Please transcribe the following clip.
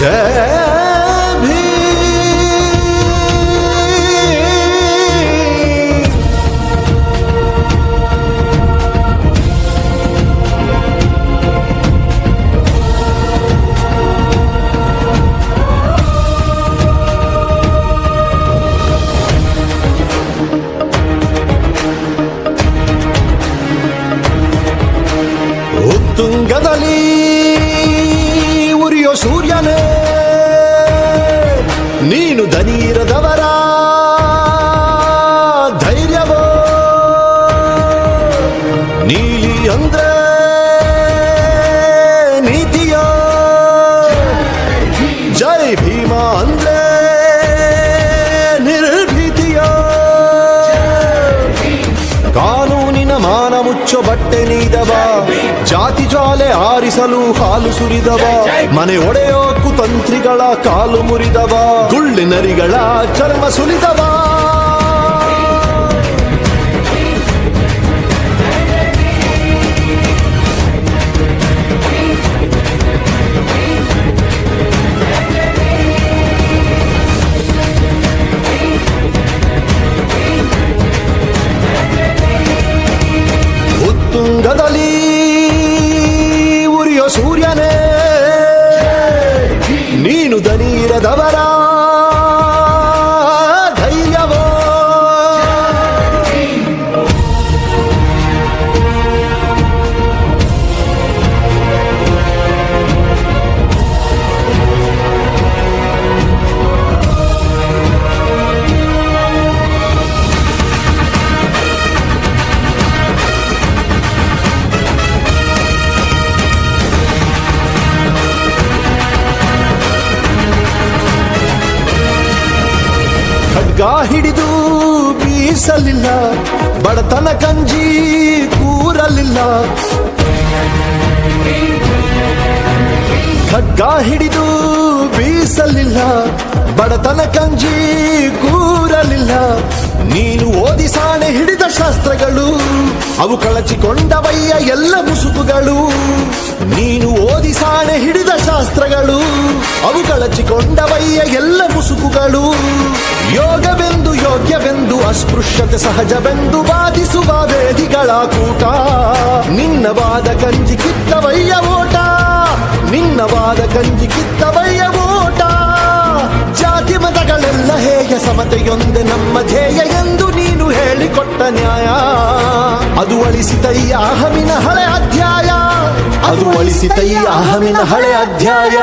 Yeah. ಉತ್ತುಂಗದಲ್ಲಿ ಉರಿಯೋ ಸೂರ್ಯನೇ ನೀನು ದನೀರದವರ ಧೈರ್ಯವೋ? ನೀಲಿ ಅಂದ್ರೆ ಮಾನ ಮುಚ್ಚೋ ಬಟ್ಟೆ ನೀದವ. ಜಾತಿ ಜಾಲೆ ಆರಿಸಲು ಹಾಲು ಸುರಿದವ. ಮನೆ ಒಡೆಯೋಕು ತಂತ್ರಿಗಳ ಕಾಲು ಮುರಿದವ. ಗುಳ್ಳಿನರಿಗಳ ಚರ್ಮ ಸುಲಿದವ. ಸೂರ್ಯನೇ ಹಿಡಿದು ಬೀಸಲಿಲ್ಲ, ಬಡತನ ಕಂಜಿ ಕೂರಲಿಲ್ಲ. ಖಡ್ಗ ಹಿಡಿದು ಬೀಸಲಿಲ್ಲ, ಬಡತನ ಕಂಜಿ ಕೂರಲಿಲ್ಲ. ನೀನು ಓದಿ ಸಾಣೆ ಹಿಡಿದ ಶಾಸ್ತ್ರಗಳು, ಅವು ಕಳಚಿಕೊಂಡವಯ್ಯ ಎಲ್ಲ ಮುಸುಕುಗಳು. ನೀನು ಸಾಣೆ ಹಿಡಿದ ಶಾಸ್ತ್ರಗಳು, ಅವು ಕಳಚಿಕೊಂಡವಯ್ಯ ಎಲ್ಲ ಮುಸುಕುಗಳು. ಯೋಗವೆಂದು ಯೋಗ್ಯವೆಂದು ಅಸ್ಪೃಶ್ಯತೆ ಸಹಜವೆಂದು ವಾದಿಸುವ ವೇದಿಗಳ ಕೂಟ. ನಿನ್ನ ವಾದ ಕಂಜಿ ಕಿತ್ತವಯ್ಯ ಓಟ, ನಿನ್ನ ವಾದ ಕಂಜಿ ಕಿತ್ತವಯ್ಯ ಓಟ. ಜಾತಿ ಮತಗಳೆಲ್ಲ ಹೇಗೆ ಸಮತೆಯೊಂದೆ ನಮ್ಮ ಧ್ಯೇಯ ಎಂದು ನೀನು ಹೇಳಿಕೊಟ್ಟ ನ್ಯಾಯ. ಅದು ಅಳಿಸಿತಯ್ಯ ಅಹಮಿನ ಹಳೆ ಅಧ್ಯಾಯ. ಅದು ಅಳಿಸಿತೈ ಅಹಮಿನ ಹಳೆ ಅಧ್ಯಾಯ.